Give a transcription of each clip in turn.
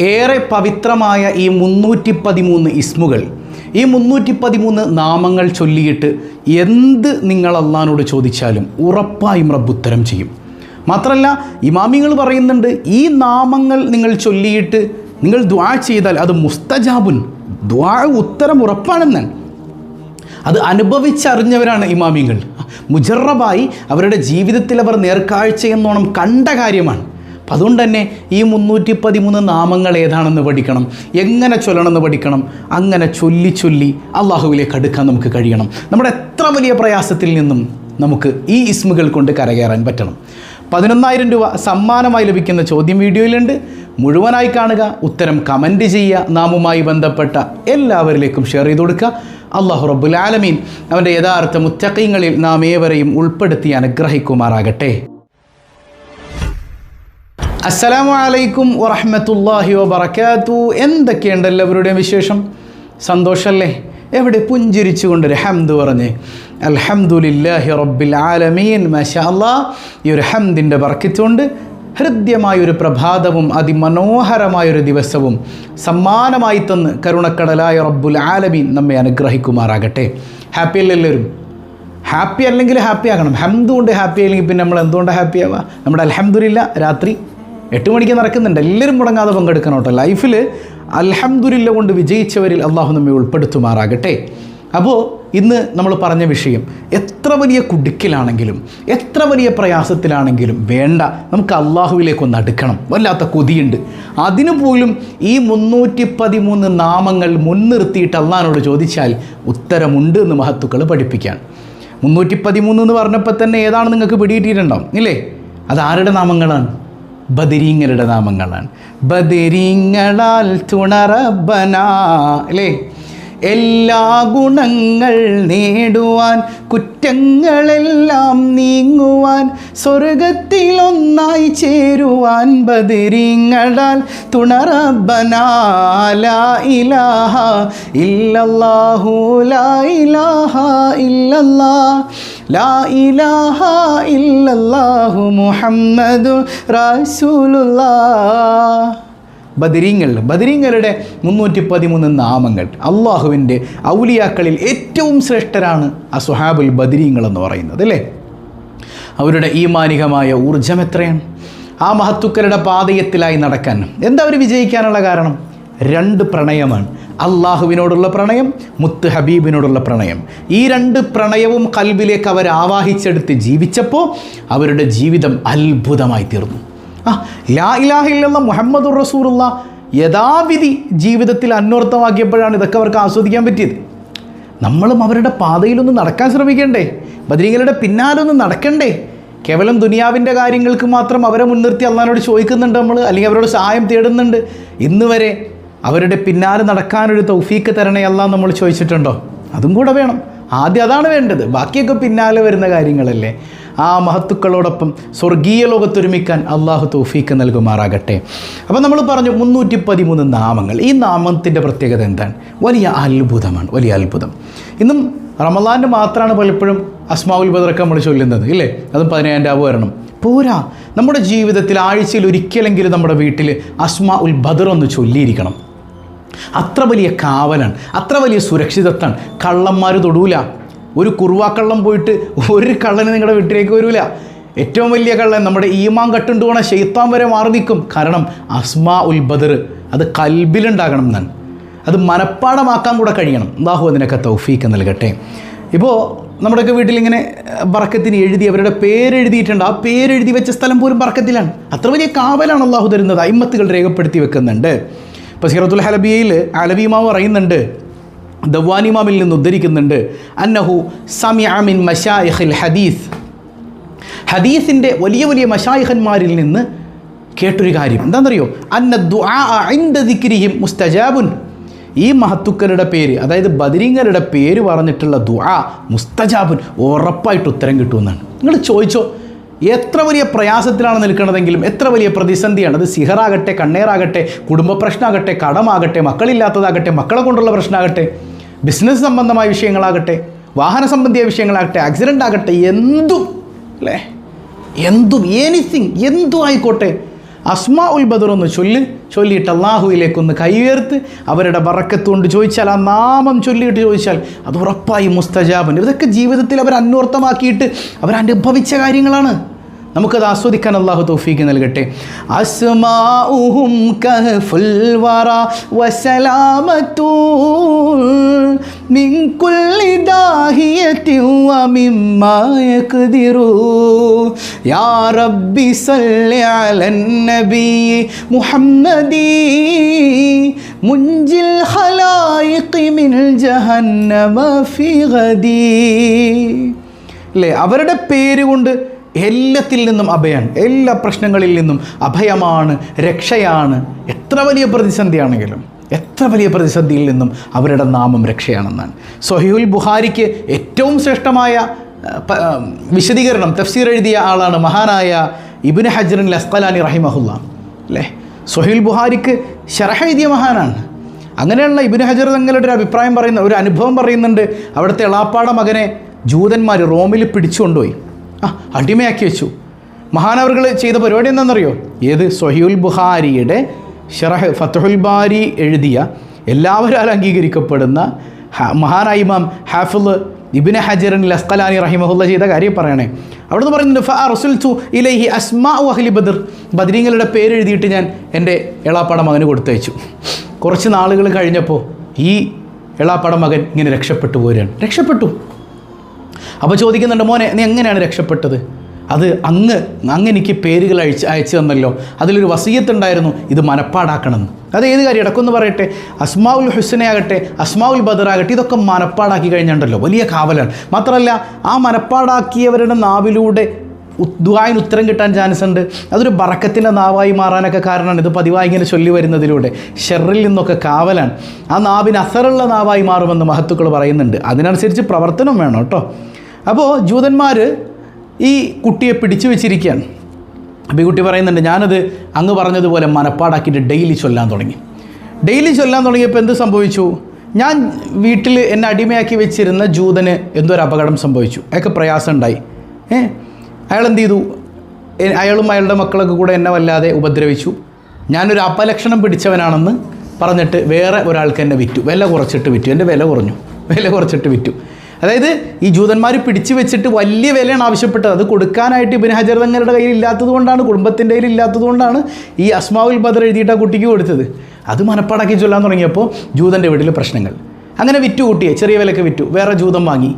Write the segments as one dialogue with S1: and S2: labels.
S1: ഏറെ പവിത്രമായ ഈ മുന്നൂറ്റി പതിമൂന്ന് ഇസ്മുകൾ ഈ മുന്നൂറ്റി പതിമൂന്ന് നാമങ്ങൾ ചൊല്ലിയിട്ട് എന്ത് നിങ്ങൾ അള്ളഹാനോട് ചോദിച്ചാലും ഉറപ്പായും റബ്ബ് ഉത്തരം ചെയ്യും. മാത്രമല്ല ഇമാമിങ്ങൾ പറയുന്നുണ്ട് ഈ നാമങ്ങൾ നിങ്ങൾ ചൊല്ലിയിട്ട് നിങ്ങൾ ദ്വാ ചെയ്താൽ അത് മുസ്തജാബുൻ ദ്വാ ഉത്തരം ഉറപ്പാണെന്നാണ്. അത് അനുഭവിച്ചറിഞ്ഞവരാണ് ഇമാമിങ്ങൾ. മുജറബായി അവരുടെ ജീവിതത്തിൽ അവർ നേർക്കാഴ്ച എന്നോണം കണ്ട കാര്യമാണ്. അപ്പം അതുകൊണ്ട് തന്നെ ഈ മുന്നൂറ്റി പതിമൂന്ന് നാമങ്ങൾ ഏതാണെന്ന് പഠിക്കണം. എങ്ങനെ ചൊല്ലണമെന്ന് പഠിക്കണം. അങ്ങനെ ചൊല്ലി ചൊല്ലി അള്ളാഹുവിലേക്ക് അടുക്കാൻ നമുക്ക് കഴിയണം. നമ്മുടെ എത്ര വലിയ പ്രയാസത്തിൽ നിന്നും നമുക്ക് ഈ ഇസ്മുകൾ കൊണ്ട് കരകയറാൻ പറ്റണം. പതിനൊന്നായിരം രൂപ സമ്മാനമായി ലഭിക്കുന്ന ചോദ്യം വീഡിയോയിലുണ്ട്. മുഴുവനായി കാണുക. ഉത്തരം കമന്റ് ചെയ്യുക. നാമുമായി ബന്ധപ്പെട്ട എല്ലാവരിലേക്കും ഷെയർ ചെയ്ത് കൊടുക്കുക. അള്ളാഹു റബ്ബുൽ ആലമീൻ. അവന്റെ യഥാർത്ഥ മുത്തക്കയങ്ങളിൽ നാം ഏവരെയും ഉൾപ്പെടുത്തി അനുഗ്രഹിക്കുമാറാകട്ടെ. അസ്സലാമു അലൈക്കും വറഹമത്തല്ലാഹി വബർക്കാത്തു എന്തൊക്കെയുണ്ട് എല്ലാവരുടെയും വിശേഷം? സന്തോഷമല്ലേ എവിടെ പുഞ്ചിരിച്ചുകൊണ്ടൊരു ഹംദ് പറഞ്ഞ്. അൽഹംദുലില്ലാഹി റബ്ബിൽ ആലമീൻ. മാഷാ ഈ ഒരു ഹംദിന്റെ വർക്കിച്ചുകൊണ്ട് ഹൃദ്യമായൊരു പ്രഭാതവും അതിമനോഹരമായൊരു ദിവസവും സമ്മാനമായി തന്ന് കരുണക്കടലായ റബ്ബുൽ ആലമീൻ നമ്മെ അനുഗ്രഹിക്കുമാറാകട്ടെ. ഹാപ്പി അല്ലേ എല്ലാവരും? ഹാപ്പി അല്ലെങ്കിൽ ഹാപ്പി ആകണം. ഹംദ് കൊണ്ട് ഹാപ്പി അല്ലെങ്കിൽ പിന്നെ നമ്മൾ എന്തുകൊണ്ട് ഹാപ്പി ആവുക? നമ്മുടെ അൽഹംദുലില്ല രാത്രി എട്ട് മണിക്ക് നടക്കുന്നുണ്ട്. എല്ലാവരും മുടങ്ങാതെ പങ്കെടുക്കണം കേട്ടോ. ലൈഫിൽ അൽഹംദുലില്ല കൊണ്ട് വിജയിച്ചവരിൽ അള്ളാഹു നമ്മെ ഉൾപ്പെടുത്തുമാറാകട്ടെ. അപ്പോൾ ഇന്ന് നമ്മൾ പറഞ്ഞ വിഷയം എത്ര വലിയ കുടുക്കിലാണെങ്കിലും എത്ര വലിയ പ്രയാസത്തിലാണെങ്കിലും വേണ്ട. നമുക്ക് അള്ളാഹുവിലേക്കൊന്ന് അടുക്കണം. വല്ലാത്ത കൊതിയുണ്ട്. അതിനു പോലും ഈ മുന്നൂറ്റി പതിമൂന്ന് നാമങ്ങൾ മുൻനിർത്തിയിട്ട് അള്ളഹാനോട് ചോദിച്ചാൽ ഉത്തരമുണ്ട് എന്ന് മഹത്തുക്കൾ പഠിപ്പിക്കാൻ. മുന്നൂറ്റി പതിമൂന്ന് എന്ന് പറഞ്ഞപ്പോൾ തന്നെ ഏതാണ് നിങ്ങൾക്ക് പിടിയിട്ടിട്ടുണ്ടാവും ഇല്ലേ? അത് ആരുടെ നാമങ്ങളാണ്? ബദരീങ്ങരുടെ നാമങ്ങളാണ്. ബദരീങ്ങളാൽ തുണറബന. അല്ലേ? എല്ലാ ഗുണങ്ങൾ നേടുവാൻ കുറ്റങ്ങളെല്ലാം നീങ്ങുവാൻ സ്വർഗത്തിലൊന്നായി ചേരുവാൻ ബദിരിങ്ങളാൽ തുണറബനാല ഇലാഹ ഇല്ലല്ലാഹു ലാ ഇലാഹ ലാ ഇലാഹ ഇല്ലല്ലാഹു മുഹമ്മദു റസൂലുള്ളാഹ്. ബദരീങ്ങൾ. ബദരീങ്ങളുടെ മുന്നൂറ്റി പതിമൂന്ന് നാമങ്ങൾ അള്ളാഹുവിന്റെ ഔലിയാക്കളിൽ ഏറ്റവും ശ്രേഷ്ഠരാണ് ആ സുഹാബുൽ ബദരീങ്ങൾ എന്ന് പറയുന്നത് അല്ലേ? അവരുടെ ഈമാനികമായ ഊർജം എത്രയാണ്? ആ മഹത്തുക്കരുടെ പാതയത്തിലായി നടക്കാൻ എന്താ അവർ വിജയിക്കാനുള്ള കാരണം? രണ്ട് പ്രണയമാണ്. അള്ളാഹുവിനോടുള്ള പ്രണയം മുത്ത് ഹബീബിനോടുള്ള പ്രണയം. ഈ രണ്ട് പ്രണയവും കൽബിലേക്ക് അവർ ആവാഹിച്ചെടുത്ത് ജീവിച്ചപ്പോൾ അവരുടെ ജീവിതം അത്ഭുതമായി തീർന്നു. ലാ ഇലാഹ ഇല്ലെന്ന മുഹമ്മദ് റസൂറുള്ള യഥാവിധി ജീവിതത്തിൽ അന്വർത്ഥമാക്കിയപ്പോഴാണ് ഇതൊക്കെ അവർക്ക് ആസ്വദിക്കാൻ പറ്റിയത്. നമ്മളും അവരുടെ പാതയിലൊന്ന് നടക്കാൻ ശ്രമിക്കണ്ടേ? ബദ്രീകളുടെ പിന്നാലൊന്നും നടക്കണ്ടേ? കേവലം ദുനിയാവിന്റെ കാര്യങ്ങൾക്ക് മാത്രം അവരെ മുൻനിർത്തി അള്ളഹാനോട് ചോദിക്കുന്നുണ്ട് നമ്മൾ അല്ലെങ്കിൽ അവരോട് സഹായം തേടുന്നുണ്ട്. ഇന്ന് വരെ അവരുടെ പിന്നാലെ നടക്കാനൊരു തൗഫീക്ക് തരണേ അല്ല നമ്മൾ ചോദിച്ചിട്ടുണ്ടോ? അതും കൂടെ വേണം. ആദ്യം അതാണ് വേണ്ടത്. ബാക്കിയൊക്കെ പിന്നാലെ വരുന്ന കാര്യങ്ങളല്ലേ? ആ മഹത്തുക്കളോടൊപ്പം സ്വർഗീയ ലോകത്തൊരുമിക്കാൻ അള്ളാഹു തൗഫീക്ക് നൽകുമാറാകട്ടെ. അപ്പോൾ നമ്മൾ പറഞ്ഞു മുന്നൂറ്റി പതിമൂന്ന് നാമങ്ങൾ. ഈ നാമത്തിന്റെ പ്രത്യേകത എന്താണ്? വലിയ അത്ഭുതമാണ് വലിയ അത്ഭുതം. ഇന്നും റമലാന്റെ മാത്രമാണ് പലപ്പോഴും അസ്മാവുൽ ബദറൊക്കെ നമ്മൾ ചൊല്ലുന്നത് ഇല്ലേ? അതും പതിനായിരം രൂപ വരണം. പോരാ നമ്മുടെ ജീവിതത്തിൽ ആഴ്ചയിൽ ഒരിക്കലെങ്കിലും നമ്മുടെ വീട്ടിൽ അസ്മാ ഉൽ ബദർ ഒന്ന് ചൊല്ലിയിരിക്കണം. അത്ര വലിയ കാവലാണ് അത്ര വലിയ സുരക്ഷിതത്വമാണ് കള്ളന്മാർ തൊടൂല. ഒരു കുറുവാക്കള്ളം പോയിട്ട് ഒരു കള്ളന് നിങ്ങളുടെ വീട്ടിലേക്ക് വരില്ല ഏറ്റവും വലിയ കള്ളൻ നമ്മുടെ ഈമാൻ കട്ടുണ്ട് പോണ ഷെയ്ത്താൻ വരെ മാറി നിൽക്കും. കാരണം അസ്മാ ഉൽ ബദർ അത് കൽബിലുണ്ടാകണം എന്നാണ്. അത് മനഃപ്പാടമാക്കാൻ കൂടെ കഴിയണം. അള്ളാഹു അതിനൊക്കെ തൗഫീക്ക് നൽകട്ടെ. ഇപ്പോൾ നമ്മുടെയൊക്കെ വീട്ടിലിങ്ങനെ ബറക്കത്തിന് എഴുതി അവരുടെ പേരെഴുതിയിട്ടുണ്ട്. ആ പേരെഴുതി വെച്ച സ്ഥലം പോലും ബറക്കത്തിലാണ്. അത്ര വലിയ കാവലാണ് അള്ളാഹു തരുന്നത്. അയിമത്തുകൾ രേഖപ്പെടുത്തി വെക്കുന്നുണ്ട്. ഇപ്പോൾ സീറത്തുൽ ഹലബിയയിൽ അലബിമാവ് പറയുന്നുണ്ട്. ദവാനിമാമിൽ നിന്ന് ഉദ്ധരിക്കുന്നുണ്ട്. അന്നഹു സമിഅമിൻ മഷായിഖിൽ ഹദീസ്. ഹദീസിന്റെ വലിയ വലിയ മഷായിഖന്മാരിൽ നിന്ന് കേട്ടൊരു കാര്യം. എന്താണെന്നറിയോ? അന്ന ദുആ ഇൻദ ദിക്രിഹിം മുസ്തജാബുൻ. ഈ മഹത്തുക്കളുടെ പേര് അതായത് ബദരിങ്ങരുടെ പേര് പറഞ്ഞിട്ടുള്ള ദുആ മുസ്തജാബുൻ ഉറപ്പായിട്ട് ഉത്തരം കിട്ടുമെന്നാണ്. നിങ്ങൾ ചോദിച്ചോ എത്ര വലിയ പ്രയാസത്തിലാണ് നിൽക്കുന്നതെങ്കിലും എത്ര വലിയ പ്രതിസന്ധിയാണ്? അത് സിഹറാകട്ടെ കണ്ണേറാകട്ടെ കുടുംബ പ്രശ്നമാകട്ടെ കടമാകട്ടെ മക്കളില്ലാത്തതാകട്ടെ മക്കളെ കൊണ്ടുള്ള പ്രശ്നമാകട്ടെ ബിസിനസ് സംബന്ധമായ വിഷയങ്ങളാകട്ടെ വാഹന സംബന്ധിയായ വിഷയങ്ങളാകട്ടെ ആക്സിഡന്റ് ആകട്ടെ എന്തും അല്ലേ? എന്തും എനിത്തിങ് എന്തും ആയിക്കോട്ടെ. അസ്മാ ഉൽ ബദർ ഒന്ന് ചൊല്ല് ചൊല്ലിയിട്ട് അള്ളാഹുവിലേക്കൊന്ന് കൈയുയർത്ത് അവരുടെ ബറക്കത്തുകൊണ്ട് ചോദിച്ചാൽ ആ നാമം ചൊല്ലിയിട്ട് ചോദിച്ചാൽ അത് ഉറപ്പായി മുസ്തജാബൻ ഇതൊക്കെ ജീവിതത്തിൽ അവർ അന്വർത്ഥമാക്കിയിട്ട് അവരനുഭവിച്ച കാര്യങ്ങളാണ്. നമുക്കത് ആസ്വദിക്കാൻ അള്ളാഹു തോഫീക്ക് നൽകട്ടെ. അസ്മാഉഹും വറ മിൻ കുല്ലി യാ റബ്ബി മുഹമ്മദി മുൻജിൽ ജഹന്നമ ഫി അവരുടെ പേര് കൊണ്ട് എല്ലാത്തിൽ നിന്നും അഭയാണ് എല്ലാ പ്രശ്നങ്ങളിൽ നിന്നും അഭയമാണ് രക്ഷയാണ്. എത്ര വലിയ പ്രതിസന്ധിയാണെങ്കിലും എത്ര വലിയ പ്രതിസന്ധിയിൽ നിന്നും അവരുടെ നാമം രക്ഷയാണെന്നാണ്. സൊഹീൽ ബുഹാരിക്ക് ഏറ്റവും ശ്രേഷ്ഠമായ വിശദീകരണം തഫ്സീർ എഴുതിയ ആളാണ് മഹാനായ ഇബിന് ഹജറിൻ ലസ്കലാനി റഹിമഹുല്ല. അല്ലേ? സൊഹീൽ ബുഹാരിക്ക് ഷറഹ എഴുതിയ മഹാനാണ്. അങ്ങനെയുള്ള ഇബിന് ഹജർ തങ്ങളുടെ ഒരു അഭിപ്രായം പറയുന്ന ഒരു അനുഭവം പറയുന്നുണ്ട്. അവിടുത്തെ എളാപ്പാട മകനെ ജൂതന്മാർ റോമിൽ പിടിച്ചുകൊണ്ടുപോയി. ആ അടിമയാക്കി വെച്ചു. മഹാനവറുകൾ ചെയ്ത പരിപാടി എന്താണെന്നറിയോ? ഏത്? സൊഹിയുൽ ബുഹാരിയുടെ ഷറഹ് ഫത്തുൽ ബാരി എഴുതിയ എല്ലാവരും അംഗീകരിക്കപ്പെടുന്ന മഹാനായ ഇമാം ഹാഫുൽ ഇബിന് ഹജറിൻ ലസ്കലാനി റഹിമഹുല്ല ചെയ്ത കാര്യം പറയണേ. അവിടുന്ന് പറയുന്നുണ്ട് ഇലൈഹി അസ്മാ അഹ്ലി ബദർ. ബദരീങ്ങളുടെ പേര് എഴുതിയിട്ട് ഞാൻ എന്റെ എളാപ്പാട മകന് കൊടുത്തയച്ചു. കുറച്ച് നാളുകൾ കഴിഞ്ഞപ്പോൾ ഈ എളാപ്പാട മകൻ ഇങ്ങനെ രക്ഷപ്പെട്ടു പോരുകയാണ്. രക്ഷപ്പെട്ടു. അപ്പോൾ ചോദിക്കുന്നുണ്ട് മോനെ നീ എങ്ങനെയാണ് രക്ഷപ്പെട്ടത്? അത് അങ്ങ് അങ്ങ് എനിക്ക് പേരുകൾ അയച്ച് അയച്ചു തന്നല്ലോ. അതിലൊരു വസീയത്തുണ്ടായിരുന്നു ഇത് മനപ്പാടാക്കണം. അത് ഏത് കാര്യം? ഇടക്കൊന്ന് പറയട്ടെ. അസ്മാവുൽ ഹുസനയാകട്ടെ അസ്മാവുൽ ബദറാകട്ടെ ഇതൊക്കെ മനപ്പാടാക്കി കഴിഞ്ഞിട്ടുണ്ടല്ലോ വലിയ കാവലാണ്. മാത്രമല്ല ആ മനപ്പാടാക്കിയവരുടെ നാവിലൂടെ ദുആയിന് ഉത്തരം കിട്ടാൻ ചാൻസ് ഉണ്ട്. അതൊരു ബറക്കത്തിന്റെ നാവായി മാറാനൊക്കെ കാരണമാണ്. ഇത് പതിവായി ഇങ്ങനെ ചൊല്ലി വരുന്നതിലൂടെ. ഷെറിൽ നിന്നൊക്കെ കാവലാണ്. ആ നാവിന് അസറുള്ള നാവായി മാറുമെന്ന് മഹത്തുക്കൾ പറയുന്നുണ്ട്. അതിനനുസരിച്ച് പ്രവർത്തനം വേണം കേട്ടോ. അപ്പോൾ ജൂതന്മാർ ഈ കുട്ടിയെ പിടിച്ചു വെച്ചിരിക്കുകയാണ്. അപ്പോൾ ഈ കുട്ടി പറയുന്നുണ്ട് ഞാനത് അങ്ങ് പറഞ്ഞതുപോലെ മനപ്പാടാക്കിയിട്ട് ഡെയിലി ചൊല്ലാൻ തുടങ്ങി. ഡെയിലി ചൊല്ലാൻ തുടങ്ങിയപ്പോൾ എന്ത് സംഭവിച്ചു? ഞാൻ വീട്ടിൽ എന്നെ അടിമയാക്കി വെച്ചിരുന്ന ജൂതന് എന്തൊരു അപകടം സംഭവിച്ചു. അയാൾക്ക് പ്രയാസം ഉണ്ടായി ഏ? അയാൾ എന്ത് ചെയ്തു അയാളും അയാളുടെ മക്കളൊക്കെ കൂടെ എന്നെ വല്ലാതെ ഉപദ്രവിച്ചു. ഞാനൊരു അപലക്ഷണം പിടിച്ചവനാണെന്ന് പറഞ്ഞിട്ട് വേറെ ഒരാൾക്ക് എന്നെ വിറ്റു. വില കുറച്ചിട്ട് വിറ്റു. എന്റെ വില കുറഞ്ഞു. വില കുറച്ചിട്ട് വിറ്റു. അതായത് ഈ ജൂതന്മാർ പിടിച്ചു വെച്ചിട്ട് വലിയ വിലയാണ് ആവശ്യപ്പെട്ടത്. അത് കൊടുക്കാനായിട്ട് ഇബിൻ ഹജർ തങ്ങളുടെ കയ്യിൽ ഇല്ലാത്തത് കൊണ്ടാണ് കുടുംബത്തിന്റെ കയ്യിൽ ഇല്ലാത്തത് കൊണ്ടാണ് ഈ അസ്മാവുൽ ബദർ എഴുതിയിട്ട് ആ കുട്ടിക്ക് കൊടുത്തത്. അത് മനപ്പാടാക്കി ചൊല്ലാൻ തുടങ്ങിയപ്പോൾ ജൂതന്റെ വീട്ടിൽ പ്രശ്നങ്ങൾ. അങ്ങനെ വിറ്റു കൂട്ടിയെ ചെറിയ വിലയ്ക്ക് വിറ്റു. വേറെ ജൂതം വാങ്ങി.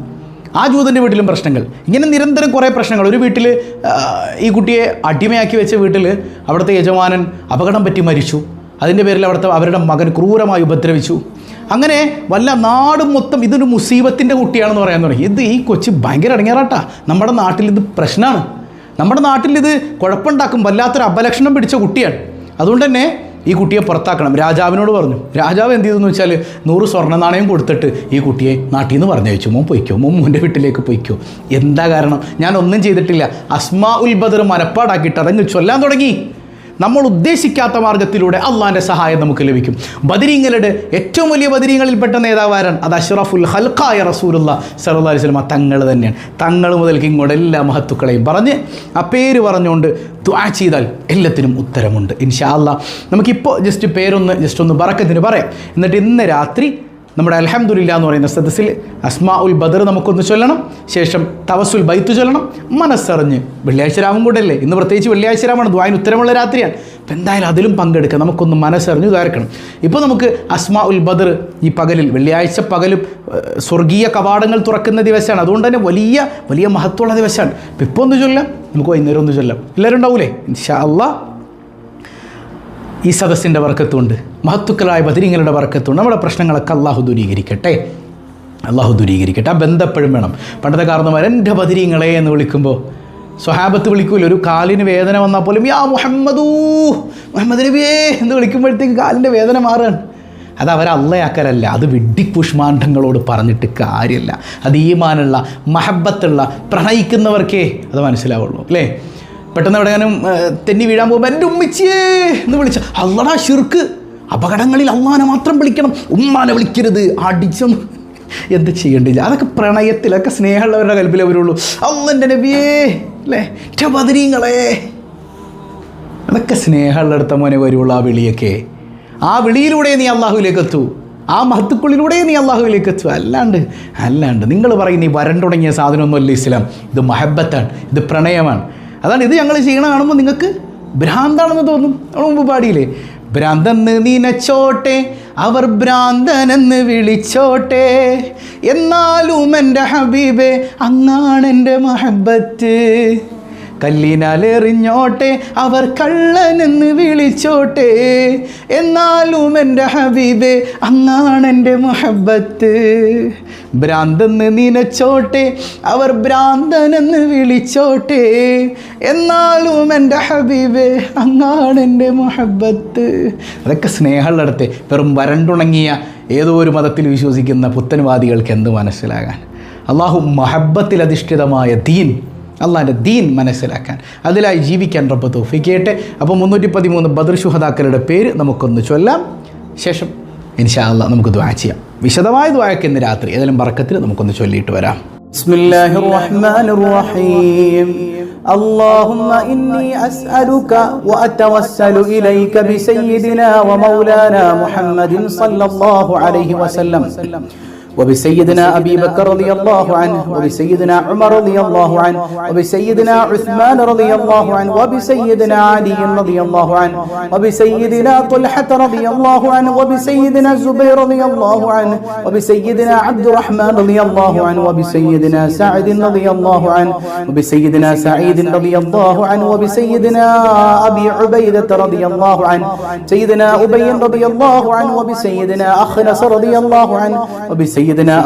S1: ആ ജൂതന്റെ വീട്ടിലും പ്രശ്നങ്ങൾ. ഇങ്ങനെ നിരന്തരം കുറേ പ്രശ്നങ്ങൾ. ഒരു വീട്ടിൽ ഈ കുട്ടിയെ അടിമയാക്കി വെച്ച വീട്ടിൽ അവിടുത്തെ യജമാനൻ അപകടം പറ്റി മരിച്ചു. അതിന്റെ പേരിൽ അവിടുത്തെ അവരുടെ മകൻ ക്രൂരമായി ഉപദ്രവിച്ചു. അങ്ങനെ വല്ല നാടും മൊത്തം ഇതൊരു മുസീബത്തിന്റെ കുട്ടിയാണെന്ന് പറയാൻ തുടങ്ങി. ഇത് ഈ കൊച്ച് ഭയങ്കര ഇടങ്ങേറാട്ടാ. നമ്മുടെ നാട്ടിൽ ഇത് പ്രശ്നമാണ് നമ്മുടെ നാട്ടിൽ ഇത് കുഴപ്പമുണ്ടാക്കും. വല്ലാത്തൊരു അപലക്ഷണം പിടിച്ച കുട്ടിയാണ്. അതുകൊണ്ട് തന്നെ ഈ കുട്ടിയെ പുറത്താക്കണം. രാജാവിനോട് പറഞ്ഞു. രാജാവ് എന്ത് ചെയ്തെന്ന് വെച്ചാൽ നൂറ് സ്വർണ നാണയം കൊടുത്തിട്ട് ഈ കുട്ടിയെ നാട്ടിൽ നിന്ന് പറഞ്ഞു വെച്ചു മോൻ പൊയ്ക്കോ. മോൻ മോന്റെ വീട്ടിലേക്ക് പൊയ്ക്കോ. എന്താ കാരണം? ഞാൻ ഒന്നും ചെയ്തിട്ടില്ല. അസ്മാ ഉൽ ബദർ മനപ്പാടാക്കിയിട്ട് അതങ്ങ് ചൊല്ലാൻ തുടങ്ങി. നമ്മൾ ഉദ്ദേശിക്കാത്ത മാർഗത്തിലൂടെ അള്ളാന്റെ സഹായം നമുക്ക് ലഭിക്കും. ബദരീങ്ങളുടെ ഏറ്റവും വലിയ ബദരീങ്ങളിൽപ്പെട്ട നേതാവാരാണ് അത് അഷ്റഫുൽ ഹൽക്കായ റസൂലുള്ള സല്ലല്ലാഹു അലൈഹി വസല്ലമ തങ്ങൾ തന്നെയാണ്. തങ്ങൾ മുതൽക്ക് ഇങ്ങോട്ട് എല്ലാ മഹത്തുക്കളെയും പറഞ്ഞ് ആ പേര് പറഞ്ഞുകൊണ്ട് ദുആ ചെയ്താൽ എല്ലാത്തിനും ഉത്തരമുണ്ട്. ഇൻഷാ അല്ല നമുക്കിപ്പോൾ ജസ്റ്റ് പേരൊന്ന് ജസ്റ്റ് ഒന്ന് ബറക്കത്തിന് പറയാം. എന്നിട്ട് ഇന്ന് രാത്രി നമ്മുടെ അലഹമുല്ല എന്ന് പറയുന്ന സദസ്സിൽ അസ്മാ ഉൽ ബദർ നമുക്കൊന്ന് ചൊല്ലണം. ശേഷം തവസുൽ ബൈത്ത് ചൊല്ലണം. മനസ്സറിഞ്ഞ് വെള്ളിയാഴ്ച രാവും കൂടെ അല്ലേ ഇന്ന് പ്രത്യേകിച്ച് വെള്ളിയാഴ്ച രാമാണ് ദ്വായൻ ഉത്തരമുള്ള രാത്രിയാണ്. അപ്പം എന്തായാലും അതിലും പങ്കെടുക്കാം നമുക്കൊന്ന് മനസ്സറിഞ്ഞ് ഇതായിരിക്കണം. ഇപ്പോൾ നമുക്ക് അസ്മാ ഉൽ ബദർ ഈ പകലിൽ വെള്ളിയാഴ്ച പകലും സ്വർഗീയ കവാടങ്ങൾ തുറക്കുന്ന ദിവസമാണ്. അതുകൊണ്ട് തന്നെ വലിയ വലിയ മഹത്വമുള്ള ദിവസമാണ്. അപ്പം ഇപ്പോൾ ഒന്ന് ചൊല്ലാം. നമുക്ക് വൈകുന്നേരം ഒന്ന് ചൊല്ലാം. എല്ലാവരും ഉണ്ടാവൂലേ? ഇൻഷാ അള്ളാ. ഈ സദസ്സിന്റെ വർക്കത്തുണ്ട്. മഹത്തുക്കളായ ബദിരിങ്ങളുടെ വർക്കത്തുണ്ട് നമ്മുടെ പ്രശ്നങ്ങളൊക്കെ അള്ളാഹു ദൂരീകരിക്കട്ടെ. അള്ളാഹു ദൂരീകരിക്കട്ടെ. ആ ബന്ധപ്പെഴും വേണം. പണ്ടത്തെ കാരണവാർ എന്റെ ബദിരിങ്ങളെ എന്ന് വിളിക്കുമ്പോൾ സ്വഹാബത്ത് വിളിക്കൂല. ഒരു കാലിന് വേദന വന്നാൽ പോലും യാ മുഹമ്മദൂ മുഹമ്മദ് നബിയേ എന്ന് വിളിക്കുമ്പോഴത്തേക്ക് കാലിന്റെ വേദന മാറുകയാണ് അത് അവർ അള്ളയാക്കരല്ല അത് വിഡ്ഢിക്കുഷ്മാണ്ഡങ്ങളോട് പറഞ്ഞിട്ട് കാര്യമല്ല. അത് ഈമാനുള്ള മഹബത്തുള്ള പ്രണയിക്കുന്നവർക്കേ അത് മനസ്സിലാവുള്ളൂ. അല്ലേ? പെട്ടെന്ന് എവിടെയാനും തെന്നി വീഴാൻ പോകുമ്പോൾ എന്റെ ഉമ്മിച്ചിയേ എന്ന് വിളിച്ച അള്ളടാ ഷിർക്ക് അപകടങ്ങളിൽ അമ്മാനെ മാത്രം വിളിക്കണം. ഉമ്മാനെ വിളിക്കരുത്. അടിച്ചും. എന്ത് ചെയ്യേണ്ടില്ല. അതൊക്കെ പ്രണയത്തിലൊക്കെ സ്നേഹമുള്ളവരുടെ കൽപ്പിലേ വരുള്ളൂ. അമ്മന്റെ നബിയേ അല്ലേ? ബദരീങ്ങളെ അതൊക്കെ സ്നേഹമുള്ളടുത്ത മോനെ വരുള്ളൂ ആ വിളിയൊക്കെ. ആ വിളിയിലൂടെ നീ അള്ളാഹുവിലേക്ക് എത്തൂ. ആ മഹത്തുക്കളിലൂടെ നീ അള്ളാഹുവിലേക്ക് എത്തു. അല്ലാണ്ട് അല്ലാണ്ട്. നിങ്ങൾ പറയുന്ന ഈ വരണ്ടുടങ്ങിയ സാധനമൊന്നുമല്ല ഇസ്ലാം. ഇത് മഹബത്താണ്. ഇത് പ്രണയമാണ്. അതാണ് ഇത് ഞങ്ങൾ ചെയ്യണ കാണുമ്പോൾ നിങ്ങൾക്ക് ഭ്രാന്താണെന്ന് തോന്നും. നമ്മൾ മുമ്പ് പാടിയില്ലേ ഭ്രാന്തെന്ന് നീനച്ചോട്ടെ അവർ ഭ്രാന്തനെന്ന് വിളിച്ചോട്ടെ. എന്നാലും എന്റെ ഹബീബെ അങ്ങാണെന്റെ മഹബത്ത്. കല്ലിനാലെറിഞ്ഞോട്ടെ അവർ കള്ളനെന്ന് വിളിച്ചോട്ടെ. എന്നാലും എന്റെ ഹബീബെ അങ്ങാണെന്റെ മുഹബത്ത് ഭ്രാന്തെന്ന് നിനച്ചോട്ടെ അവർ ഭ്രാന്തനെന്ന് വിളിച്ചോട്ടെ. എന്നാലും എന്റെ ഹബീബെ അങ്ങാണെന്റെ മുഹബത്ത് അതൊക്കെ സ്നേഹമുള്ളിടത്തെ വെറും വരണ്ടുണങ്ങിയ ഏതോ ഒരു മതത്തിൽ വിശ്വസിക്കുന്ന പുത്തൻവാദികൾക്ക് എന്ത് മനസ്സിലാകാൻ? അള്ളാഹു മഹബത്തിലധിഷ്ഠിതമായ ദീൻ അള്ളാഹിൻ്റെ ദീൻ മനസ്സിലാക്കാൻ അതിലായി ജീവിക്കാൻ റബ്ബ് തോഫിക്കട്ടെ അപ്പോൾ മുന്നൂറ്റി പതിമൂന്ന് ബദർ ശുഹദാക്കളുടെ പേര് നമുക്കൊന്ന് ചൊല്ലാം ശേഷം ഇൻഷാ അള്ളാ നമുക്ക് ദ്വാ ചെയ്യാം വിശദമായ ദ്വായക്ക് ഇന്ന് രാത്രി ഏതെങ്കിലും പറക്കത്തിൽ നമുക്കൊന്ന് ചൊല്ലിയിട്ട് വരാം
S2: بسم الله الرحمن الرحيم اللهم إني أسألك وأتوسل إليك بسيدنا ومولانا محمد صلى الله عليه وسلم وبسيدنا أبي بكر رضي الله عنه وبسيدنا عمر رضي الله عنه وبسيدنا عثمان رضي الله عنه وبسيدنا علي رضي الله عنه وبسيدنا طلحة رضي الله عنه وبسيدنا الزبير رضي الله عنه وبسيدنا عبد الرحمن رضي الله عنه وبسيدنا سعد رضي الله عنه وبسيدنا سعيد رضي الله عنه وبسيدنا أبي عبيدة رضي الله عنه سيدنا أبي رضي الله عنه وبسيدنا أخنس رضي الله عنه وبسيدنا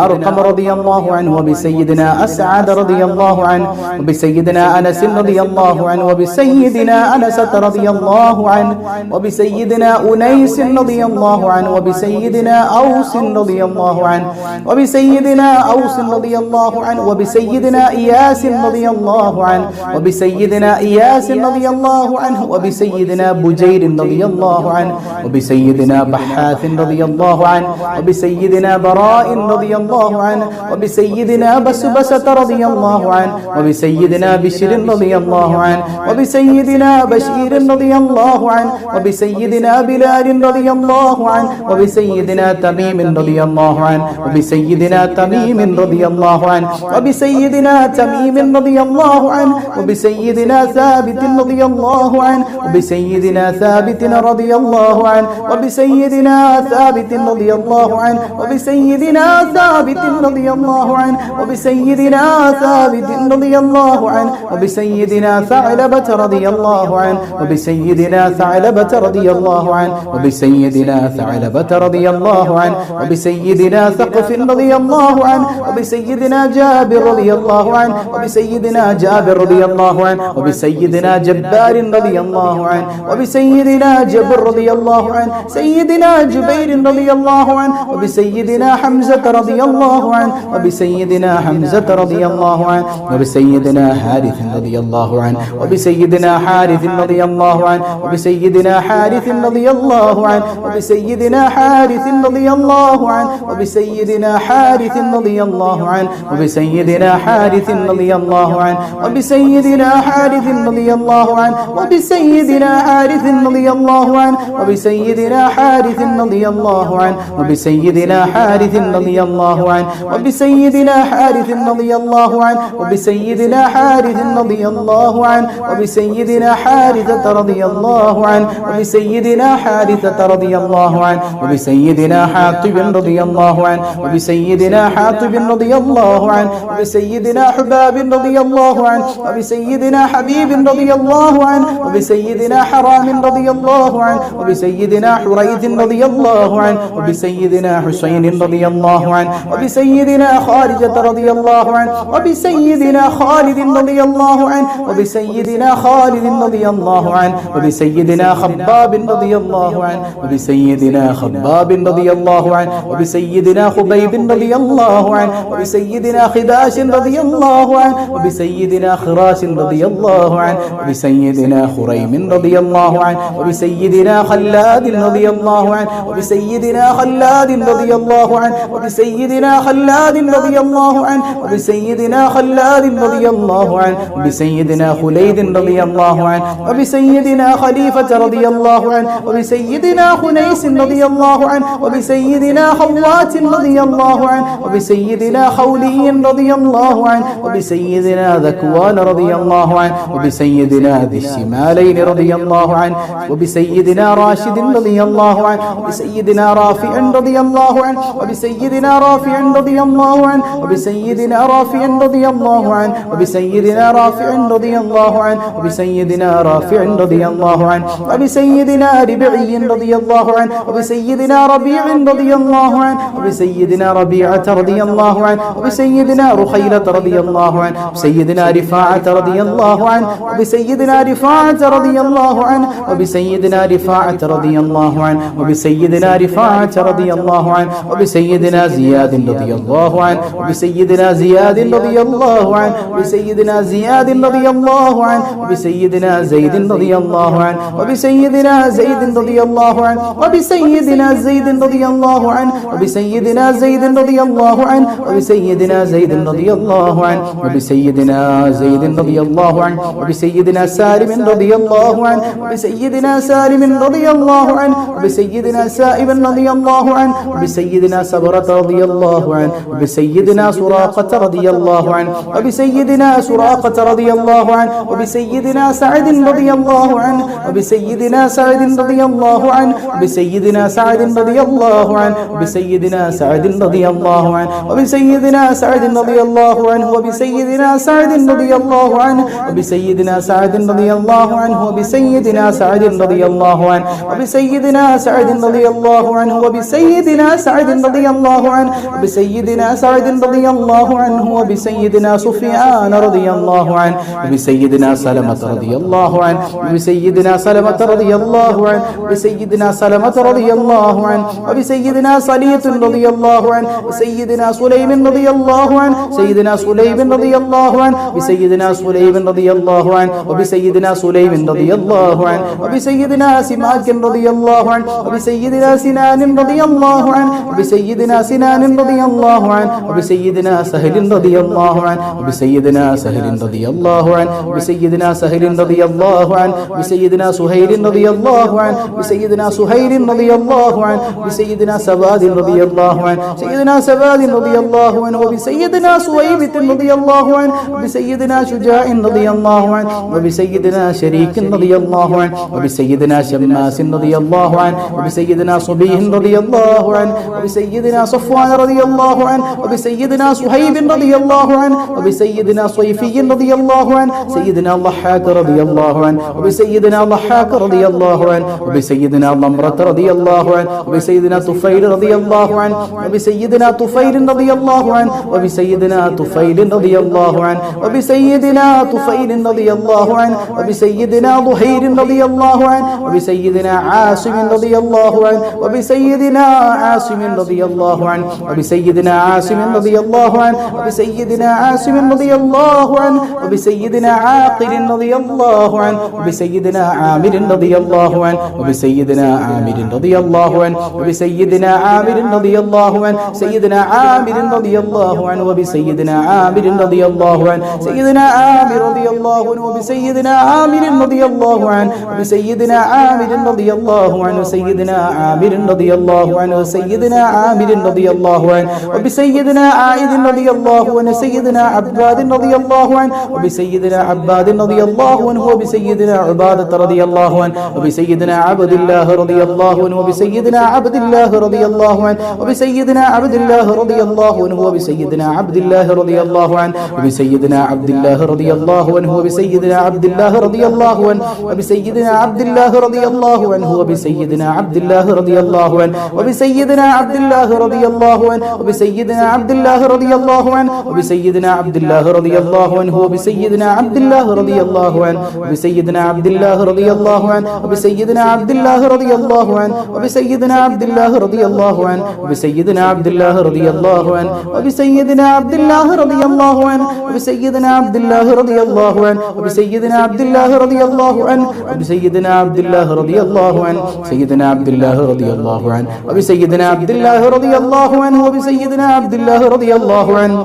S2: أرقم رضي الله عنه وبسيدنا أسعد رضي الله عنه وبسيدنا أنس رضي الله عنه وبسيدنا أنسة رضي الله عنه وبسيدنا أنيس رضي الله عنه وبسيدنا أوس رضي الله عنه وبسيدنا أوس رضي الله عنه وبسيدنا إياس رضي الله عنه وبسيدنا إياس رضي الله عنه وبسيدنا بجير رضي الله عنه وبسيدنا بحاث رضي الله عنه وبسيدنا براء رضي الله عنه وبسيدنا بسبسة رضي الله عنه وبسيدنا بشر رضي الله عنه وبسيدنا بشير رضي الله عنه وبسيدنا بلال رضي الله عنه وبسيدنا تميم رضي الله عنه وبسيدنا تميم رضي الله عنه وبسيدنا تميم رضي الله عنه وبسيدنا ثابت رضي الله عنه وبسيدنا ثابت رضي الله عنه وبسيدنا ثابت رضي الله عنه وبسيدنا ثابت رضي الله عنه وبسيدنا ثابت رضي الله عنه وبسيدنا ثعلبة رضي الله عنه وبسيدنا ثعلبة رضي الله عنه وبسيدنا ثعلبة رضي الله عنه وبسيدنا ثقف رضي الله عنه وبسيدنا جابر رضي الله عنه وبسيدنا جابر رضي الله عنه وبسيدنا جبار رضي الله عنه وبسيدنا جبر رضي الله عنه سيدنا جبير رضي الله عنه وبسيدنا حمزة رضي الله عنه وبسيدنا حمزة رضي الله عنه وبسيدنا حارث رضي الله عنه وبسيدنا حارث رضي الله عنه وبسيدنا حارث رضي الله عنه وبسيدنا حارث رضي الله عنه وبسيدنا حارث رضي الله عنه وبسيدنا حارث رضي الله عنه وبسيدنا حارث رضي الله عنه وبسيدنا حارث رضي الله عنه وبسيدنا حارث رضي الله عنه وبسيدنا حارث رضي الله عنه وبسيدنا حارث رضي الله عنه وبسيدنا حارث رضي الله عنه وبسيدنا حارثة رضي الله عنه وبسيدنا حارثة رضي الله عنه وبسيدنا حاطب رضي الله عنه وبسيدنا حاطب رضي الله عنه وبسيدنا حباب رضي الله عنه وبسيدنا حبيب رضي الله عنه وبسيدنا حرام رضي الله عنه وبسيدنا حريث رضي الله عنه وبسيدنا حسين رضي الله عنه وبسيدنا خارجة رضي الله عنه وبسيدنا خالد رضي الله عنه وبسيدنا خالد رضي الله عنه وبسيدنا خباب رضي الله عنه وبسيدنا خباب رضي الله عنه وبسيدنا خبيب رضي الله عنه وبسيدنا خداش رضي الله عنه وبسيدنا خراش رضي الله عنه وبسيدنا خريم رضي الله عنه وبسيدنا خلاد رضي الله عنه وبسيدنا خلاد رضي الله عنه وبسيدنا خلاد رضي الله عنه وبسيدنا خلاد رضي الله عنه وبسيدنا خليد رضي الله عنه وبسيدنا خليفة رضي الله عنه وبسيدنا خنيس رضي الله عنه وبسيدنا خوات رضي الله عنه وبسيدنا خولي رضي الله عنه وبسيدنا ذكوان رضي الله عنه وبسيدنا ذي الشمالين رضي الله عنه وبسيدنا راشد رضي الله عنه وبسيدنا رافع رضي الله عنه وبسيدنا رافع رضي الله عنه وبسيدنا رافع رضي الله عنه وبسيدنا رافع رضي الله عنه وبسيدنا رافع رضي الله عنه وبسيدنا ربعي رضي الله عنه وبسيدنا ربيع رضي الله عنه وبسيدنا ربيعة رضي الله عنه وبسيدنا رخيلة رضي الله عنه وبسيدنا رفاعة رضي الله عنه وبسيدنا رفاعة رضي الله عنه وبسيدنا رفاعة رضي الله عنه وبسيدنا رفاعة رضي الله عنه وبسيدنا زياد رضي الله عنه وبسيدنا زياد رضي الله عنه وبسيدنا زياد رضي الله عنه وبسيدنا زيد رضي الله عنه وبسيدنا زيد رضي الله عنه وبسيدنا زيد رضي الله عنه وبسيدنا زيد رضي الله عنه وبسيدنا زيد رضي الله عنه وبسيدنا زيد رضي الله عنه وبسيدنا سالم رضي الله عنه وبسيدنا سالم رضي الله عنه وبسيدنا سائب رضي الله عنه وبسيدنا سبرة رضي الله عنه وبسيدنا سراقة رضي الله عنه وبسيدنا سراقة رضي الله عنه وبسيدنا سعد رضي الله عنه وبسيدنا سعد رضي الله عنه وبسيدنا سعد رضي الله عنه وبسيدنا سعد رضي الله عنه وبسيدنا سعد رضي الله عنه وبسيدنا سعد رضي الله عنه وبسيدنا سعد رضي الله عنه وبسيدنا سعد رضي الله عنه وبسيدنا سعد رضي الله عنه وبسيدنا سعد رضي الله عنه وبسيدنا سعد رضي الله عنه وبسيدنا سفيان رضي الله عنه وبسيدنا سلمة رضي الله عنه وبسيدنا سلمة رضي الله عنه وبسيدنا سلمة رضي الله عنه وبسيدنا صلية رضي الله عنه وسيدنا سليم رضي الله عنه سيدنا سليم رضي الله عنه بسيدنا سليم رضي الله عنه وبسيدنا سليم رضي الله عنه وبسيدنا سماك رضي الله عنه وبسيدنا سنان رضي الله عنه وبسيدنا سنان رضي الله عنه وبسيدنا سهل رضي الله عنه وبسيدنا سهل رضي الله عنه وبسيدنا سهل رضي الله عنه وبسيدنا سهيل رضي الله عنه وبسيدنا سهيل رضي الله عنه وبسيدنا سواد رضي الله عنه سيدنا سواد رضي الله عنه وبسيدنا سويبة رضي الله عنه وبسيدنا شجاع رضي الله عنه وبسيدنا شريك رضي الله عنه وبسيدنا شماس رضي الله عنه وبسيدنا صبيه رضي الله عنه وبسيدنا صفوان رضي الله عنه وبسيدنا صهيب رضي الله عنه وبسيدنا صيفي رضي الله عنه سيدنا ضحاك رضي الله عنه وبسيدنا ضحاك رضي الله عنه وبسيدنا ضمرة رضي الله عنه وبسيدنا طفيل رضي الله عنه وبسيدنا طفيل رضي الله عنه وبسيدنا طفيل رضي الله عنه وبسيدنا طفيل رضي الله عنه وبسيدنا ظهير رضي الله عنه وبسيدنا عاصم رضي الله عنه وبسيدنا عاصم رضي الله عنه وبسيدنا عاصم رضي الله عنه وبسيدنا عاصم رضي الله عنه وبسيدنا عاقل رضي الله عنه وبسيدنا عامر رضي الله عنه وبسيدنا عامر رضي الله عنه وبسيدنا عامر رضي الله عنه سيدنا عامر رضي الله عنه وبسيدنا عامر رضي الله عنه سيدنا عامر رضي الله عنه وبسيدنا عامر رضي الله عنه وبسيدنا عامر رضي الله عنه سيدنا عامر رضي الله عنه سيدنا عامر رضي الله عنه وبسيدنا عائد رضي الله عنه سيدنا عباد رضي الله عنه وبسيدنا عباد رضي الله عنه وبسيدنا عبادة رضي الله عنه وبسيدنا عبد الله رضي الله عنه وبسيدنا عبد الله رضي الله عنه وبسيدنا عبد الله رضي الله عنه وبسيدنا عبد الله رضي الله عنه وبسيدنا عبد الله رضي الله عنه وبسيدنا عبد الله رضي الله عنه وبسيدنا عبد الله رضي الله عنه وبسيدنا عبد الله رضي الله عنه وبسيدنا عبد الله رضي الله عنه وبسيدنا عبد الله رضي الله عنه وبسيدنا عبد الله رضي الله عنه وبسيدنا عبد الله رضي الله عنه وبسيدنا عبد الله رضي الله عنه وبسيدنا عبد الله رضي الله عنه وبسيدنا عبد الله رضي الله عنه وبسيدنا عبد الله رضي الله عنه وبسيدنا عبد الله رضي الله عنه وبسيدنا عبد الله رضي الله عنه وبسيدنا عبد الله رضي الله عنه وبسيدنا عبد الله رضي الله عنه سيدنا عبد الله رضي الله عنه وبسيدنا عبد الله رضي الله الله عنه وبسيدنا عبد الله رضي الله عنه.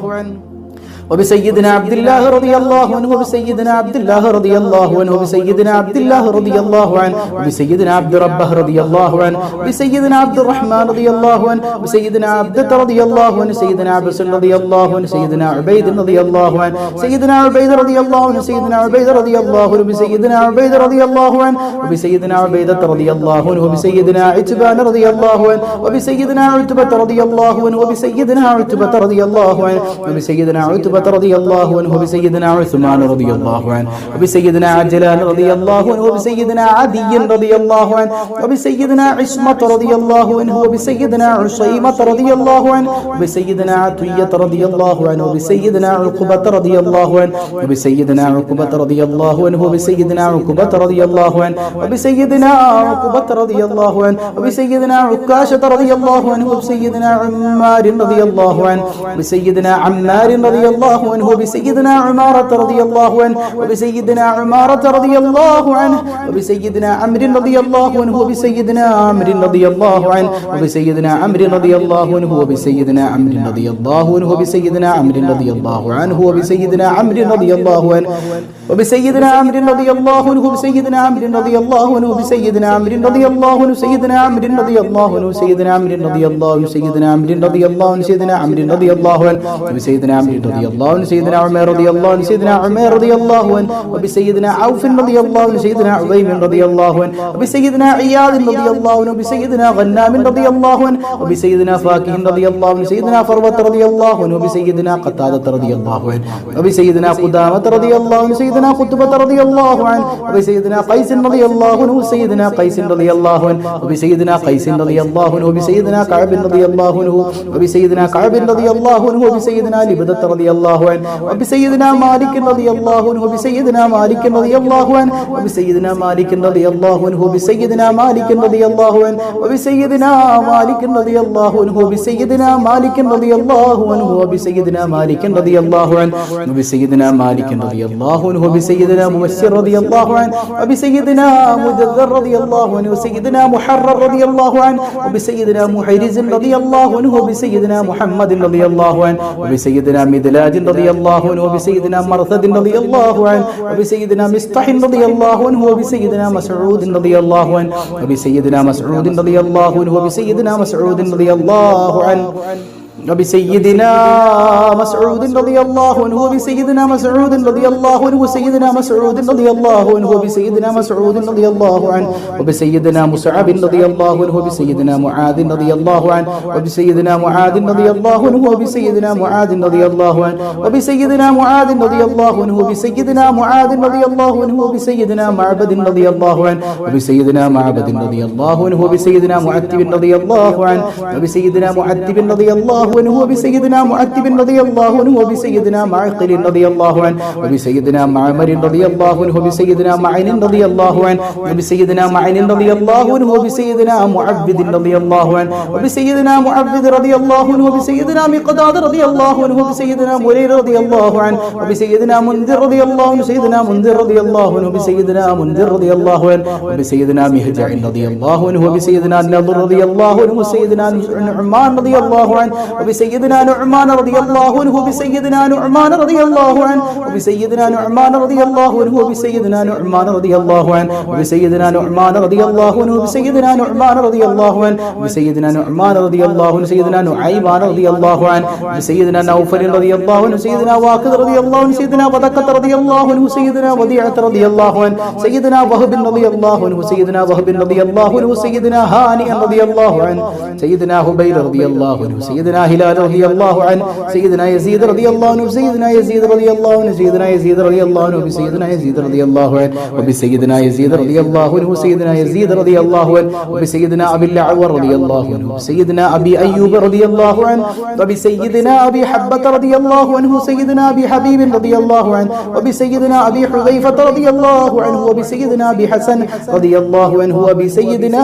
S2: وبسيدنا عبد الله رضي الله عنه وبسيدنا عبد الله رضي الله عنه وبسيدنا عبد الله رضي الله عنه وبسيدنا عبد ربه رضي الله عنه وبسيدنا عبد الرحمن رضي الله عنه وسيدنا عبدة رضي الله عنه سيدنا عبس رضي الله عنه سيدنا عبيد رضي الله عنه سيدنا عبيد رضي الله عنه سيدنا عبيد رضي الله عنه وبسيدنا عبيد رضي الله عنه وبسيدنا عبيدة رضي الله عنه وبسيدنا عتبان رضي الله عنه وبسيدنا عتبة رضي الله عنه وبسيدنا عتبة رضي الله عنه وبسيدنا عتبة رضي الله عنه وبسيدنا عثمان رضي الله عنه وبسيدنا عجلان رضي الله عنه وبسيدنا عدي رضي الله عنه وبسيدنا عصمة رضي الله عنه وبسيدنا عصيمة رضي الله عنه وبسيدنا عطية رضي الله عنه وبسيدنا عقبة رضي الله عنه وبسيدنا عقبة رضي الله عنه وبسيدنا عقبة رضي الله عنه وبسيدنا عقبة رضي الله عنه وبسيدنا عكاشة رضي الله عنه وبسيدنا عمار رضي الله عنه وبسيدنا عمار رضي الله عنه وبسيدنا عمارة رضي الله عنه وبسيدنا عمارة رضي الله عنه وبسيدنا عمرو رضي الله عنه وبسيدنا عمرو رضي الله عنه وبسيدنا عمرو رضي الله عنه وبسيدنا عمرو رضي الله عنه وبسيدنا عمرو رضي الله عنه وبسيدنا عمرو رضي الله عنه وبسيدنا عمرو رضي الله عنه وبسيدنا عمرو رضي الله عنه وبسيدنا عمرو رضي الله عنه سيدنا عمرو رضي الله عنه سيدنا عمرو رضي الله عنه سيدنا عمرو رضي الله عنه سيدنا عمرو رضي الله عنه وبسيدنا عمرو رضي الله عنه سيدنا عمر رضي الله عنه سيدنا عمر رضي الله عنه وبسيدنا عوف رضي الله عنه سيدنا عبيم رضي الله عنه وبسيدنا عياض رضي الله عنه وبسيدنا غنام رضي الله عنه وبسيدنا فاكه رضي الله عنه سيدنا فروة رضي الله عنه وبسيدنا قتادة رضي الله عنه وبسيدنا قدامة رضي الله عنه سيدنا قطبة رضي الله عنه وبسيدنا قيس رضي الله عنه وسيدنا قيس رضي الله عنه وبسيدنا قيس رضي الله عنه وبسيدنا كعب رضي الله عنه وبسيدنا كعب رضي الله عنه وبسيدنا لبدة رضي الله الله عنه وبسيدنا مالك رضي الله عنه وبسيدنا مالك رضي الله عنه وبسيدنا مالك رضي الله عنه وبسيدنا مالك رضي الله عنه وبسيدنا مالك رضي الله عنه وبسيدنا مالك رضي الله عنه وبسيدنا مالك رضي الله عنه وبسيدنا مالك رضي الله عنه وبسيدنا مبشر رضي الله عنه وبسيدنا مدذر رضي الله عنه وسيدنا محرر رضي الله عنه وبسيدنا محرز رضي الله عنه وبسيدنا محمد رضي الله عنه وبسيدنا مدلال മിഖ്രാജിൻ റളിയല്ലാഹു അൻഹു വബി സയ്യിദിന മർസദിൻ റളിയല്ലാഹു അൻഹു വബി സയ്യിദിന മിസ്തഹിൻ റളിയല്ലാഹു അൻഹു വബി സയ്യിദിന മസ്ഊദിൻ റളിയല്ലാഹു അൻഹു വബി സയ്യിദിന മസ്ഊദിൻ റളിയല്ലാഹു അൻഹു വബി സയ്യിദിന മസ്ഊദിൻ റളിയല്ലാഹു അൻഹു നബി സയ്യിദിനാ മസ്ഊദിൻ റളിയല്ലാഹു അൻഹു ബി സയ്യിദിനാ മസ്ഊദിൻ റളിയല്ലാഹു അൻഹു സയ്യിദിനാ മസ്ഊദിൻ റളിയല്ലാഹു അൻഹു ബി സയ്യിദിനാ മസ്ഊദിൻ റളിയല്ലാഹു അൻ വബി സയ്യിദിനാ മുസ്അബ് റളിയല്ലാഹു അൻഹു ബി സയ്യിദിനാ മുആദ് റളിയല്ലാഹു അൻ വബി സയ്യിദിനാ മുആദ് റളിയല്ലാഹു അൻഹു ബി സയ്യിദിനാ മുആദ് റളിയല്ലാഹു അൻ വബി സയ്യിദിനാ മുആദ് റളിയല്ലാഹു അൻഹു ബി സയ്യിദിനാ മുആദ് റളിയല്ലാഹു അൻഹു ബി സയ്യിദിനാ മഅബദ് റളിയല്ലാഹു അൻ വബി സയ്യിദിനാ മഅബദ് റളിയല്ലാഹു അൻഹു ബി സയ്യിദിനാ മുഅത്തിബ് റളിയല്ലാഹു അൻ വബി സയ്യിദിനാ മുഅത്തിബ് റളിയല്ലാഹു عنه وبسيدنا معتب رضي الله عنه وبسيدنا معقل رضي الله عنه وبسيدنا معمر رضي الله عنه وبسيدنا معين رضي الله عنه وبسيدنا معين رضي الله عنه وبسيدنا معبد رضي الله عنه وبسيدنا معبد رضي الله عنه وبسيدنا مقداد رضي الله عنه وبسيدنا مرير رضي الله عنه وبسيدنا منذر رضي الله عنه سيدنا منذر رضي الله عنه وبسيدنا منذر رضي الله عنه وبسيدنا مهجع رضي الله عنه وبسيدنا النضر رضي الله عنه وسيدنا نعمان رضي الله عنه وبسيدنا نعمان رضي الله عنه وبسيدنا نعمان رضي الله عنه وبسيدنا نعمان رضي الله عنه وبسيدنا نعمان رضي الله عنه وبسيدنا نعمان رضي الله عنه وبسيدنا نعمان رضي الله عنه وبسيدنا نعمان رضي الله عنه سيدنا نعيمان رضي الله عنه وسيدنا نوفل رضي الله عنه سيدنا واقد رضي الله عنه سيدنا بدقة رضي الله عنه سيدنا وديعة رضي الله عنه سيدنا وهب رضي الله عنه سيدنا وهب رضي الله عنه سيدنا هانئ رضي الله عنه سيدنا هبيل رضي الله عنه سيدنا هلال رضي الله عنه سيدنا يزيد رضي الله عنه سيدنا يزيد رضي الله عنه سيدنا يزيد رضي الله عنه بسيدنا يزيد رضي الله عنه وبسيدنا يزيد رضي الله عنه سيدنا يزيد رضي الله عنه وبسيدنا ابي الاعور رضي الله عنه سيدنا ابي ايوب رضي الله عنه وبسيدنا ابي حبه رضي الله عنه سيدنا ابي حبيب رضي الله عنه وبسيدنا ابي حذيفه رضي الله عنه وبسيدنا ابي حسن رضي الله عنه وبسيدنا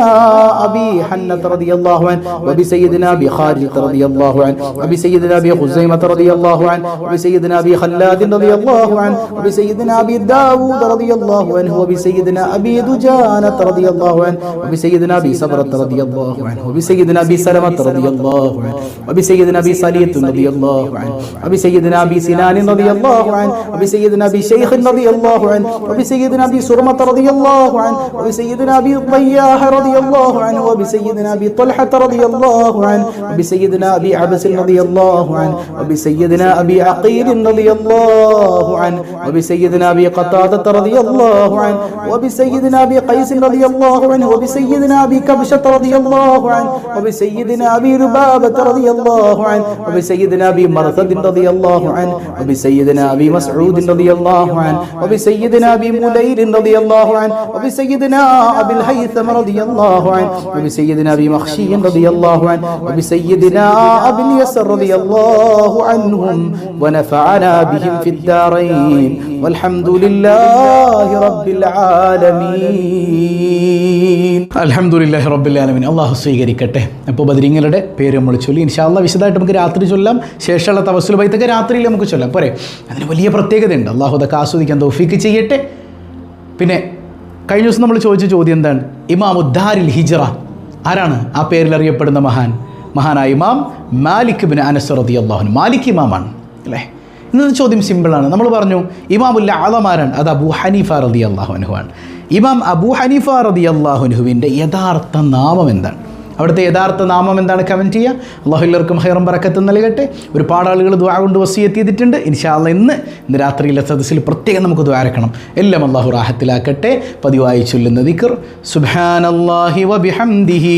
S2: ابي حنه رضي الله عنه وبسيدنا ابي خالد رضي الله الله عنه وبسيدنا أبي خزيمة رضي الله عنه وبسيدنا أبي خلاد رضي الله عنه وبسيدنا أبي داود رضي الله عنه وبسيدنا أبي دجانة رضي الله عنه وبسيدنا أبي صبرة رضي الله عنه وبسيدنا أبي سلمة رضي الله عنه وبسيدنا أبي صلية رضي الله عنه وبسيدنا أبي سنان رضي الله عنه وبسيدنا أبي شيخ رضي الله عنه وبسيدنا أبي سرمة رضي الله عنه وبسيدنا أبي الضياح رضي الله عنه وبسيدنا أبي طلحة رضي الله عنه وبسيدنا أبي عبس رضي الله عنه وبسيدنا أبي عقيل رضي الله عنه وبسيدنا أبي قتادة رضي الله عنه وبسيدنا أبي قيس رضي الله عنه وبسيدنا أبي كبشة رضي الله عنه وبسيدنا أبي ربابة رضي الله عنه وبسيدنا أبي مرثد رضي الله عنه وبسيدنا أبي مسعود رضي الله عنه وبسيدنا أبي مليل رضي الله عنه وبسيدنا أبي الهيثم رضي الله عنه وبسيدنا أبي مخشي رضي الله عنه وبسيدنا أبي اليسر رضي الله عنهم ونفعنا بهم في الدارين والحمد لله رب العالمين
S1: അലഹമുല്ലാഹി റബ്ബുലാലമിൻ അള്ളാഹു സ്വീകരിക്കട്ടെ അപ്പോൾ ബദരീങ്ങളുടെ പേര് നമ്മൾ ചൊല്ലി ഇൻഷാല്ല വിശദമായിട്ട് നമുക്ക് രാത്രി ചൊല്ലാം ശേഷമുള്ള തവസുൽ ബൈത്തൊക്കെ രാത്രിയിൽ നമുക്ക് ചൊല്ലാം പോരെ അതിന് വലിയ പ്രത്യേകതയുണ്ട് അള്ളാഹു അതൊക്കെ ആസ്വദിക്കാൻ തോഫിക്ക് ചെയ്യട്ടെ പിന്നെ കഴിഞ്ഞ ദിവസം നമ്മൾ ചോദിച്ച ചോദ്യം എന്താണ് ഇമാം ഉദ്ദാരിൽ ഹിജ്റ ആരാണ് ആ പേരിൽ അറിയപ്പെടുന്ന മഹാൻ മഹാനായ ഇമാം മാലിക് ബിൻ അനസ് റതി അള്ളാഹുൻ മാലിക് ഇമാമാണ് അല്ലേ? ഇന്നത്തെ ചോദ്യം സിമ്പിളാണ്. നമ്മൾ പറഞ്ഞു ഇമാമുല്ല ആളമാരാണ് അത് അബൂ ഹനീഫ റതി ആണ്. ഇമാം അബൂ ഹനീഫ റതി അള്ളാഹുനുഹുവിന്റെ യഥാർത്ഥ നാമം എന്താണ്? അവിടുത്തെ യഥാർത്ഥ നാമം എന്താണ് കമന്റ് ചെയ്യുക? അള്ളാഹു എല്ലാവർക്കും ഹൈറും പറക്കത്ത് നൽകട്ടെ. ഒരുപാട് ആളുകൾ ദ്വാ കൊണ്ട് വസിയത്ത് ചെയ്തിട്ടുണ്ട്. ഇൻഷാല്ല ഇന്ന് ഇന്ന് രാത്രിയിലെ സദസ്സിൽ പ്രത്യേകം നമുക്ക് ദ്വാരക്കണം എല്ലാം അള്ളാഹു റാഹത്തിലാക്കട്ടെ. പതിവായി ചൊല്ലുന്ന ദിക്കർ സുബാനല്ലാഹി വബിഹംദിഹി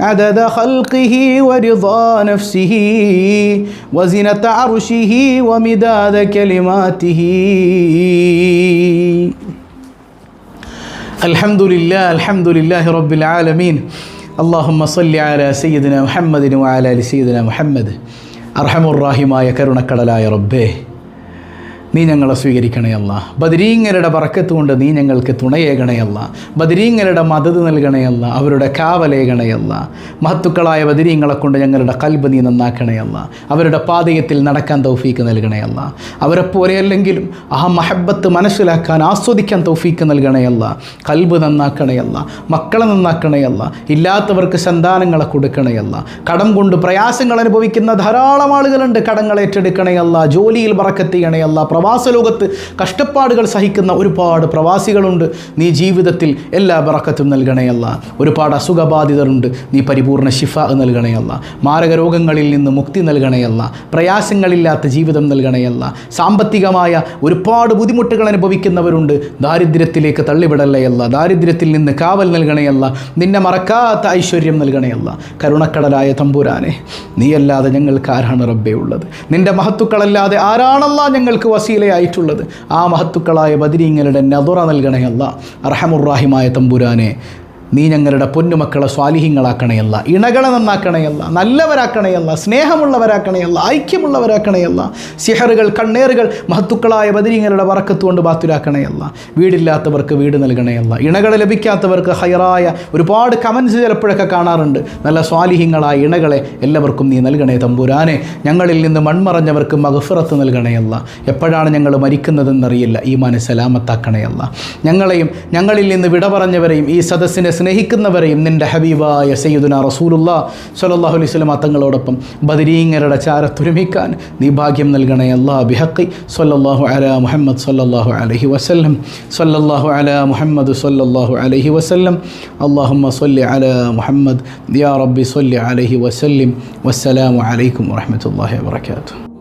S1: عدد خلقه ورضا نفسه وزنة عرشه ومداد كلماته. الحمد لله الحمد لله رب العالمين. اللهم صل على سيدنا محمد وعلى آل سيدنا محمد. أرحم الراحمين يا അർഹമുറാഹിമായ يا ربه നീ ഞങ്ങളെ സ്വീകരിക്കണയല്ല ബദരീങ്ങരുടെ പറക്കത്തുകൊണ്ട് നീ ഞങ്ങൾക്ക് തുണയേകണയല്ല ബദരീങ്ങരുടെ മദത് നൽകണയല്ല അവരുടെ കാവലേകണയല്ല മഹത്തുക്കളായ ബദരീങ്ങളെ കൊണ്ട് ഞങ്ങളുടെ കൽബ് നീ നന്നാക്കണയല്ല അവരുടെ പാതയത്തിൽ നടക്കാൻ തൗഫീക്ക് നൽകണയല്ല അവരെ പോലെയല്ലെങ്കിലും ആ മഹബത്ത് മനസ്സിലാക്കാൻ ആസ്വദിക്കാൻ തൗഫീക്ക് നൽകണയല്ല കൽബ് നന്നാക്കണയല്ല മക്കളെ നന്നാക്കണയല്ല ഇല്ലാത്തവർക്ക് സന്താനങ്ങളെ കൊടുക്കണയല്ല കടം കൊണ്ട് പ്രയാസങ്ങൾ അനുഭവിക്കുന്ന ധാരാളം ആളുകളുണ്ട്. കടങ്ങൾ ഏറ്റെടുക്കണയല്ല ജോലിയിൽ പറക്കത്ത് ചെയ്യണയല്ല പ്രവാസ ലോകത്ത് കഷ്ടപ്പാടുകൾ സഹിക്കുന്ന ഒരുപാട് പ്രവാസികളുണ്ട്. നീ ജീവിതത്തിൽ എല്ലാ ബറക്കത്തും നൽകണയല്ല ഒരുപാട് അസുഖബാധിതരുണ്ട്. നീ പരിപൂർണ ശിഫ നൽകണയല്ല മാരക രോഗങ്ങളിൽ നിന്ന് മുക്തി നൽകണയല്ല പ്രയാസങ്ങളില്ലാത്ത ജീവിതം നൽകണയല്ല സാമ്പത്തികമായ ഒരുപാട് ബുദ്ധിമുട്ടുകൾ അനുഭവിക്കുന്നവരുണ്ട്. ദാരിദ്ര്യത്തിലേക്ക് തള്ളിവിടല്ലയല്ല ദാരിദ്ര്യത്തിൽ നിന്ന് കാവൽ നൽകണയല്ല നിന്നെ മറക്കാത്ത ഐശ്വര്യം നൽകണയല്ല കരുണക്കടലായ തമ്പുരാനെ നീയല്ലാതെ ഞങ്ങൾക്ക് ആരാണ് റബ്ബേ ഉള്ളത്? നിന്റെ മഹത്തുക്കളല്ലാതെ ആരാണല്ല ഞങ്ങൾക്ക് വസീലയായിട്ടുള്ളത് ആ മഹത്തുക്കളായ ബദിരീങ്ങളുടെ നദുറ നൽകണയല്ല അർഹമുറാഹിമായ തമ്പുരാനെ നീ ഞങ്ങളുടെ പൊന്നുമക്കളെ സ്വാലിഹ്യങ്ങളാക്കണയല്ല ഇണകളെ നന്നാക്കണയല്ല നല്ലവരാക്കണയല്ല സ്നേഹമുള്ളവരാക്കണയല്ല ഐക്യമുള്ളവരാക്കണയല്ല സിഹറുകൾ കണ്ണേറുകൾ മഹത്തുക്കളായ ബദിരിങ്ങളുടെ വറക്കത്തുകൊണ്ട് ബാത്തുരാക്കണയല്ല വീടില്ലാത്തവർക്ക് വീട് നൽകണയല്ല ഇണകളെ ലഭിക്കാത്തവർക്ക് ഹയറായ ഒരുപാട് കമൻസ് ചിലപ്പോഴൊക്കെ കാണാറുണ്ട്. നല്ല സ്വാലിഹ്യങ്ങളായ ഇണകളെ എല്ലാവർക്കും നീ നൽകണേ തമ്പുരാനെ. ഞങ്ങളിൽ നിന്ന് മൺമറഞ്ഞവർക്ക് മഹഫുറത്ത് നൽകണയല്ല. എപ്പോഴാണ് ഞങ്ങൾ മരിക്കുന്നതെന്നറിയില്ല ഈ മനസ്സലാമത്താക്കണയല്ല ഞങ്ങളെയും ഞങ്ങളിൽ നിന്ന് വിട പറഞ്ഞവരെയും ഈ സദസ്സിനെ സ്നേഹിക്കുന്നവരെയും നിന്റെ ഹബീബായ സയ്യിദുന റസൂലുള്ള സലല്ലാഹു അലൈഹി വസല്ലം തങ്ങളോടൊപ്പം ബദരീങ്ങരുടെ ചാരത്തുരുമിക്കാൻ നീ ഭാഗ്യം നൽകണേ അല്ലാ ബിഹക്കി സല്ലല്ലാഹു അല മുഹമ്മദ് സല്ലല്ലാഹു അലഹി വസല്ലം. സല്ലല്ലാഹു അല മുഹമ്മദ് സല്ലല്ലാഹു അലഹി വസല്ലം. അല്ലാഹുമ്മ സൊല്ലി അല മുഹമ്മദ്. ദിയാ റബ്ബി സൊല്ലി അലഹി വസല്ലിം. വസ്സലാമു അലൈക്കും വറഹമത്തല്ലാഹി വബറകാതുഹു.